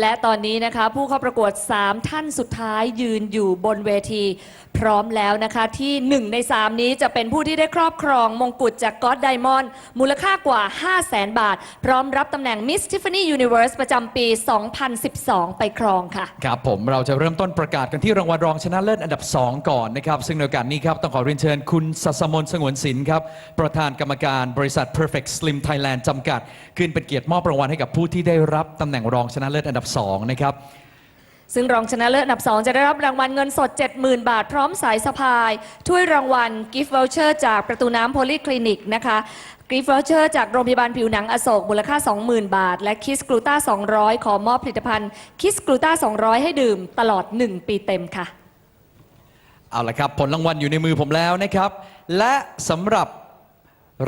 และตอนนี้นะคะ ผู้เข้าประกวด 3 ท่านสุดท้ายยืนอยู่บนเวที พร้อมแล้วนะคะ ที่ 1 ใน 3 นี้จะเป็นผู้ที่ได้ครอบครองมงกุฎจากก็อดไดมอนด์มูลค่ากว่า 5 0 0แสนบาท พร้อมรับตำแหน่ง Miss Tiffany Universe ประจำปี 2012 ไปครองค่ะ ครับผมเราจะเริ่มต้นประกาศกันที่รางวัลรองชนะเลิศอันดับ 2 ก่อนนะครับ ซึ่งในโอกาสนี้ครับ ต้องขอเรียนเชิญคุณสัสมนสงวนศิลป์ครับ ประธานกรรมการบริษัท Perfect Slim Thailand จำกัด ขึ้นเป็นเกียรติมอบรางวัลให้กับผู้ที่ได้รับตำแหน่งรองชนะเลิศอันดับ2 นะครับ ซึ่งรองชนะเลิศอันดับ 2 จะได้รับรางวัลเงินสด 70,000 บาท พร้อมสายสะพาย ถ้วยรางวัลกิฟต์วอลเชอร์จากประตูน้ำโพลีคลินิกนะคะกิฟต์วอลเชอร์จากโรงพยาบาลผิวหนังอโศกมูลค่า 20,000 บาท และคิสกลูต้า 200 ขอมอบผลิตภัณฑ์คิสกลูต้า 200 ให้ดื่มตลอด 1 ปีเต็มค่ะ เอาละครับ ผลรางวัลอยู่ในมือผมแล้วนะครับ และสำหรับ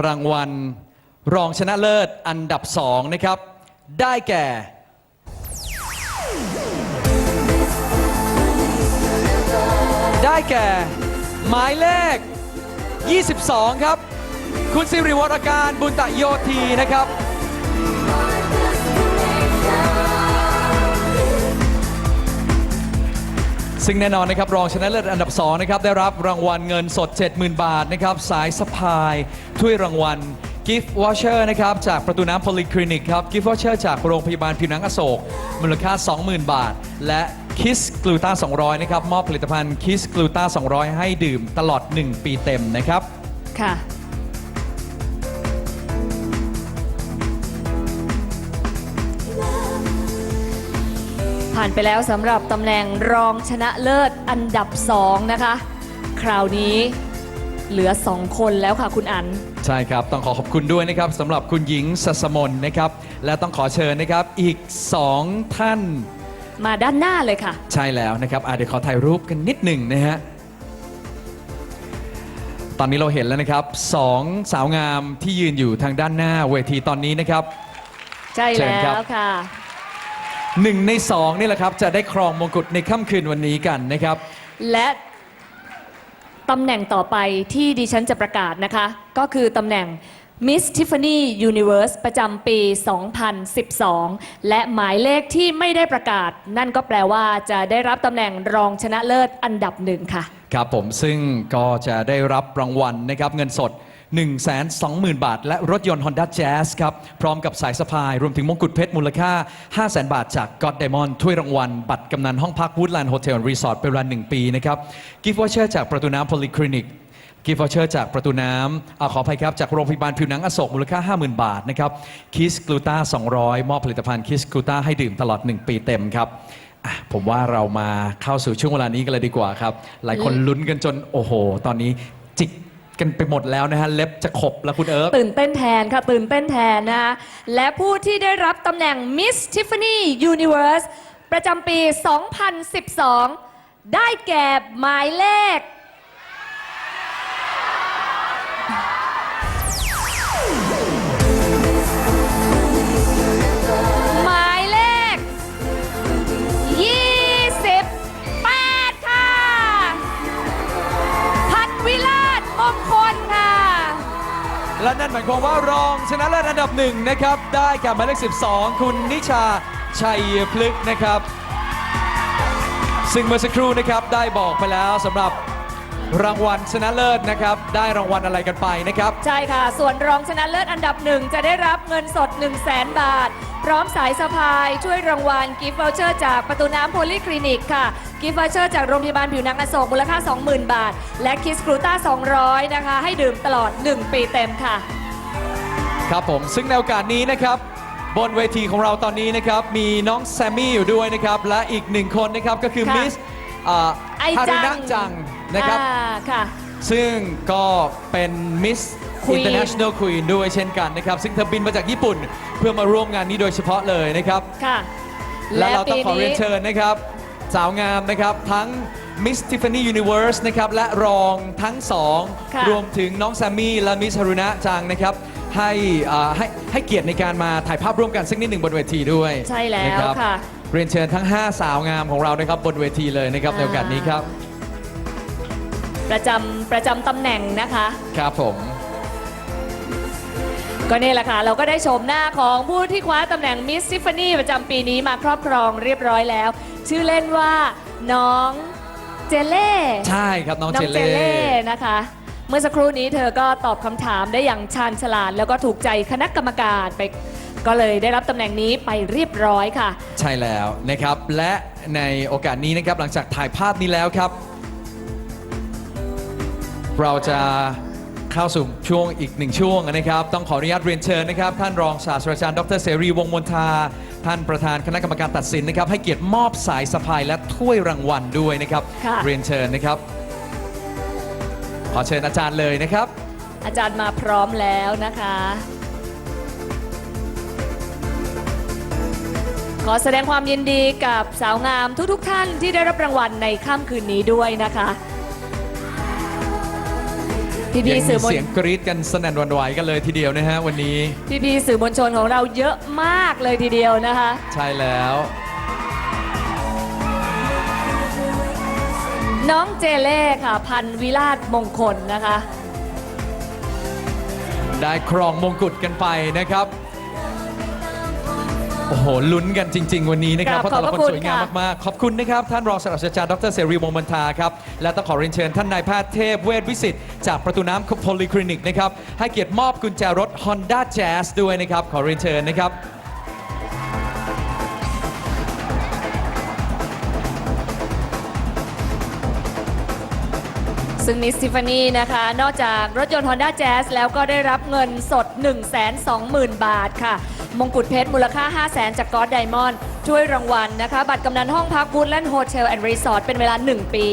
รางวัลรองชนะเลิศอันดับ 2 นะครับ ได้แก่ ได้แก่ หมายเลข 22 ครับ คุณสิริวรการบุญตะโยธีนะครับ ซึ่งแน่นอนนะครับ รองชนะเลิศอันดับ 2 นะครับ ได้รับรางวัลเงินสด 70,000 บาทนะครับ สายสะพายถ้วยรางวัลกิฟต์วอชเชอร์นะครับ จากประตูน้ำโพลีคลินิกครับ กิฟต์วอชเชอร์จากโรงพยาบาลผิวหนังอโศกมูลค่า 20,000 บาท และ คิสกลูตา200 นะครับ มอบผลิตภัณฑ์คิสกลูตา200 ให้ดื่มตลอด 1 ปีเต็มนะครับ ค่ะ ผ่านไปแล้วสำหรับตำแหน่งรองชนะเลิศอันดับ 2 นะคะ คราวนี้เหลือ 2 คนแล้วค่ะคุณอัน ใช่ครับ ต้องขอขอบคุณด้วยนะครับสำหรับคุณหญิงสัสมนนะครับ และต้องขอเชิญนะครับอีก 2 ท่าน มาด้านหน้าเลยค่ะ ใช่แล้วนะครับอะเดี๋ยวขอถ่ายรูปกันนิดหนึ่งนะฮะ ตอนนี้เราเห็นแล้วนะครับสองสาวงามที่ยืนอยู่ทางด้านหน้าเวทีตอนนี้นะครับ ใช่เชิญแล้ครับ วค่ะ หนึ่งในสองนี่แหละครับ จะได้ครองมงกุฎในค่ำคืนวันนี้กันนะครับ และตำแหน่งต่อไปที่ดิฉันจะประกาศนะคะ ก็คือตำแหน่ง Miss Tiffany Universe ประจำปี 2012 และหมายเลขที่ไม่ได้ประกาศ นั่นก็แปลว่าจะได้รับตำแหน่งรองชนะเลิศอันดับหนึ่งค่ะ ครับผมซึ่งก็จะได้รับรางวัลนะครับเงินสด 1 2 0 0 0 0 บาท และรถยนต์ Honda Jazz ครับ พร้อมกับสายสะพาย รวมถึงมงกุฎเพชรมูลค่า 5 0 0 0 0 0 บาทจาก God Diamond ถ้วยรางวัล บัตรกำนันห้องพัก Woodland Hotel Resort เป็นเวลา1ปีนะครับกิฟต์วอเชอร์จากประตูน้ำ Polyclinic กิฟต์วอเชอร์จากประตูน้ำอาขออภัยครับ จากโรงพยาบาลผิวหนังอโศกมูลค่า 50,000 บาทนะครับคิสกลูตา200 มอบผลิตภัณฑ์คิสกลูตาให้ดื่มตลอด 1 ปีเต็มครับอะผมว่าเรามาเข้าสู่ช่วงเวลานี้กันเลยดีกว่าครับ หลายคนลุ้นกันจนโอ้โห ตอนนี้จิกกันไปหมดแล้วนะฮะ เล็บจะขบแล้วคุณเอิร์กตื่นเต้นแทนค่ะ ตื่นเต้นแทนนะคะและผู้ที่ได้รับตำแหน่ง Miss Tiffany Universe ประจำปี 2012 ได้แก่หมายเลข ชนะเลิศอันดับหนึ่งนะครับ ได้แก่หมายเลข 12 คุณนิชาชัยพลึกนะครับ ซึ่งเมื่อสักครู่นะครับได้บอกไปแล้วสำหรับรางวัลชนะเลิศนะครับ ได้รางวัลอะไรกันไปนะครับ ใช่ค่ะ ส่วนรองชนะเลิศอันดับหนึ่งจะได้รับเงินสด 1 0 0 0 0แบาท พร้อมสายสะพายช่วยรางวัลกิฟต์วอเชอร์จากประตูน้ำโพลีคลินิกค่ะ กิฟต์วอเชอร์จากโรงพยาบาลผิวหนังอโศกมูลค่า 20,000 บาท และคิสกรูต้า 200 นะคะ ให้ดื่มตลอด 1 ปีเต็มค่ะ ครับผมซึ่งในโอกาสนี้นะครับ บนเวทีของเราตอนนี้นะครับ มีน้องแซมมี่อยู่ด้วยนะครับ และอีกหนึ่งคนนะครับก็คือค่ะมิสอ่าไอฮาจัรุงณะจังนะครับ อ่าค่ะ ซึ่งก็เป็นมิส Queen International Queen ด้วยเช่นกันนะครับ ซึ่งเธอบินมาจากญี่ปุ่นเพื่อมาร่วมงานนี้โดยเฉพาะเลยนะครับ ค่ะ และเราต้อปีงขอเรียนเชิญนะครับ สาวงามนะครับ ทั้ง Miss Tiffany Universe นะครับ และรองทั้งสอง ค่ะรวมถึงน้องแซมมี่และมิสฮารุณะจังนะครับ ให้อ่าให้ให้เกียรติในการมาถ่ายภาพร่วมกันสักนิดหนึ่งบนเวทีด้วยใช่แล้วนะครับค่ะ เรียนเชิญทั้ง 5 สาวงามของเรานะครับบนเวทีเลยนะครับในโอกาสนี้ครับประจำประจำตำแหน่งนะคะ ครับผม ก็นี่แหละค่ะ เราก็ได้ชมหน้าของผู้ที่คว้าตำแหน่งมิสซิฟานี่ประจำปีนี้มาครอบครองเรียบร้อยแล้ว ชื่อเล่นว่าน้องเจเล่ ใช่ครับน้องน้องเจเจเล่ เล่นะคะ เมื่อสักครู่นี้เธอก็ตอบคำถามได้อย่างชาญฉลาด แล้วก็ถูกใจคณะกรรมการไปก็เลยได้รับตำแหน่งนี้ไปเรียบร้อยค่ะ ใช่แล้วนะครับ และในโอกาสนี้นะครับหลังจากถ่ายภาพนี้แล้วครับ เราจะเข้าสู่ช่วงอีกหนึ่งช่วงนะครับ ต้องขออนุญาตเรียนเชิญนะครับ ท่านรองศาสตราจารย์ดรเสรีวงศ์มนทา ท่านประธานคณะกรรมการตัดสินนะครับ ให้เกียรติมอบสายสะพายและถ้วยรางวัลด้วยนะครับ ค่ะ เรียนเชิญนะครับ ขอเชิญอาจารย์เลยนะครับ อาจารย์มาพร้อมแล้วนะคะ ขอแสดงความยินดีกับสาวงามทุกๆทท่านที่ได้รับรางวัลในค่ำคืนนี้ด้วยนะคะพี่ยังพี่มีสื่อมวลเสียงกรี๊ดกันสนั่นหวันไหวกันเลยทีเดียวนะฮะวันนี้ พี่พี่สื่อมวลชนของเราเยอะมากเลยทีเดียวนะคะ ใช่แล้ว น้องเจเล่ค่ะ พันวิราชมงคลนะคะ ได้ครองมงกุฎกันไปนะครับ โอ้โห ลุ้นกันจริง ๆ วันนี้นะครับกเพราบราะแต่ละขอบคนพระคุณสวยงามค่ะ มาก ๆ ขอบคุณนะครับ ท่านรองศาสตราจารย์ดรเสรีวงศ์มนทาครับ และต้องขอเรียนเชิญท่านนายแพทย์เทพเวชวิสิตจากประตูน้ำโพลีคลินิกนะครับ ให้เกียรติมอบกุญแจรถ Honda Jazz ด้วยนะครับ ขอเรียนเชิญนะครับ ซึ่งมิสซิฟานี่นะคะ นอกจากรถยนต์ Honda Jazz แล้วก็ได้รับเงินสด 120,000 บาทค่ะ มงกุฎเพชรมูลค่า 500,000จากกอ d ไดมอนด์ช่วยรางวัลนะคะ บัตรกำนันห้องพักบูธแลนด์โฮเทลแอนด์รีสอร์ทเป็นเวลา 1 ปี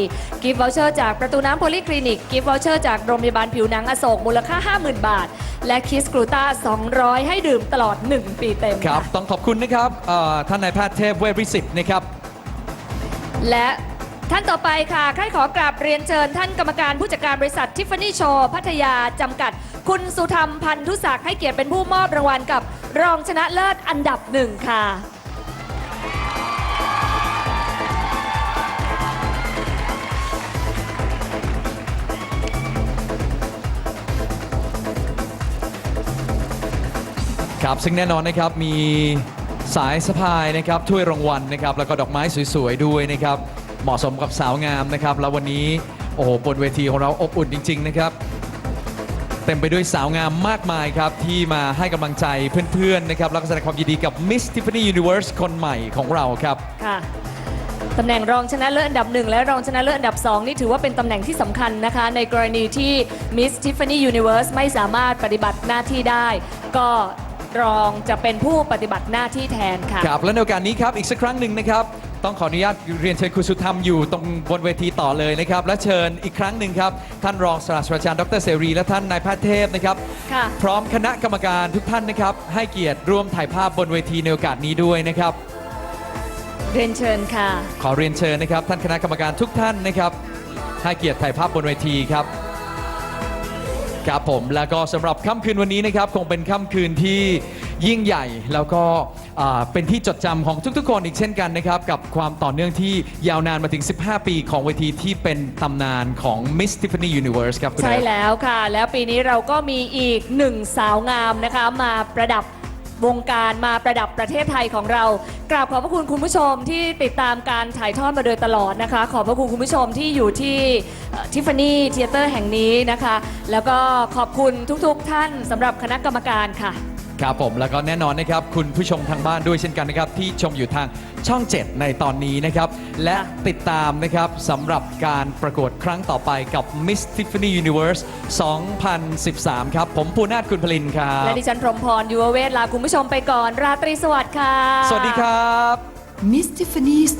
กิฟต์วอเชอร์จากประตูน้ำโพลีคลินิก กิฟต์วอเชอร์จากโรงพยาบาลผิวหนังอโศกมูลค่า 50,000 บาท และคิสกรูต้า200 ให้ดื่มตลอด 1 ปีเต็มครับค่ะต้องขอบคุณนะครับเอ่อท่านนายแพทย์เทพเวชวิสิตนะครับ และ ท่านต่อไปค่ะใครขอกราบเรียนเชิญ ท่านกรรมการผู้จัดการบริษัททิฟฟานี่โชว์พัทยา จำกัด คุณสุธรรมพันธุศักดิ์ให้เกียรติเป็นผู้มอบรางวัลกับรองชนะเลิศอันดับหนึ่งค่ะ ครับซึ่งแน่นอนนะครับมีสายสะพายนะครับถ้วยรางวัลนะครับแล้วก็ดอกไม้สวยๆด้วยนะครับ เหมาะสมกับสาวงามนะครับ แล้ววันนี้โอ้โหบนเวทีของเราอบอุ่นจริง ๆ นะครับ เต็มไปด้วยสาวงามมากมายครับ ที่มาให้กำลังใจเพื่อนๆนะครับแล้วก็แสดงความยินดีกับ Miss Tiffany Universe คนใหม่ของเราครับ ค่ะตำแหน่งรองชนะเลิศอันดับหนึ่งและรองชนะเลิศอันดับสองนี่ถือว่าเป็นตำแหน่งที่สำคัญนะคะ ในกรณีที่ Miss Tiffany Universe ไม่สามารถปฏิบัติหน้าที่ได้ ก็รองจะเป็นผู้ปฏิบัติหน้าที่แทนค่ะ ครับและในโอกาสนี้ครับ อีกสักครั้งหนึ่งนะครับ ต้องขออนุญาตเรียนเชิญคุณสุธรรมอยู่ตรงบนเวทีต่อเลยนะครับ และเชิญอีกครั้งหนึ่งครับ ท่านรองศาสตราจารย์ดรเสรี และท่านนายแพทย์เทพนะครับ ค่ะ พร้อมคณะกรรมการทุกท่านนะครับ ให้เกียรติร่วมถ่ายภาพบนเวทีในโอกาสนี้ด้วยนะครับ เรียนเชิญค่ะ ขอเรียนเชิญนะครับ ท่านคณะกรรมการทุกท่านนะครับ ให้เกียรติถ่ายภาพบนเวทีครับ ครับผมแล้วก็สำหรับค่ำคืนวันนี้นะครับคงเป็นค่ำคืนที่ยิ่งใหญ่ แล้วก็อ่าเป็นที่จดจำของทุกๆ คนอีกเช่นกันนะครับ กับความต่อเนื่องที่ยาวนานมาถึง 15 ปีของเวทีที่เป็นตำนานของ Miss Tiffany Universe ครับคุณใช่เอ๋แล้วค่ะ แล้วปีนี้เราก็มีอีกหนึ่งสาวงามนะคะ มาประดับ วงการมาประดับประเทศไทยของเรา กราบขอบพระคุณคุณผู้ชมที่ติดตามการถ่ายทอดมาโดยตลอดนะคะ ขอบพระคุณคุณผู้ชมที่อยู่ที่ทิฟฟานี่เทเตอร์แห่งนี้นะคะ แล้วก็ขอบคุณทุกๆท่านสำหรับคณะกรรมการค่ะ ครับผมแล้วก็แน่นอนนะครับ คุณผู้ชมทางบ้านด้วยเช่นกันนะครับ ที่ชมอยู่ทางช่อง 7 ในตอนนี้นะครับ และติดตามนะครับสำหรับการประกวดครั้งต่อไปกับ Miss Tiffany Universe 2013 ครับ ผมปูนาถคุณพลินครับ และดิฉันพรหมพรยูวเวศลาคุณผู้ชมไปก่อน ราตรีสวัสดิ์ค่ะ สวัสดีครับ Miss Tiffany's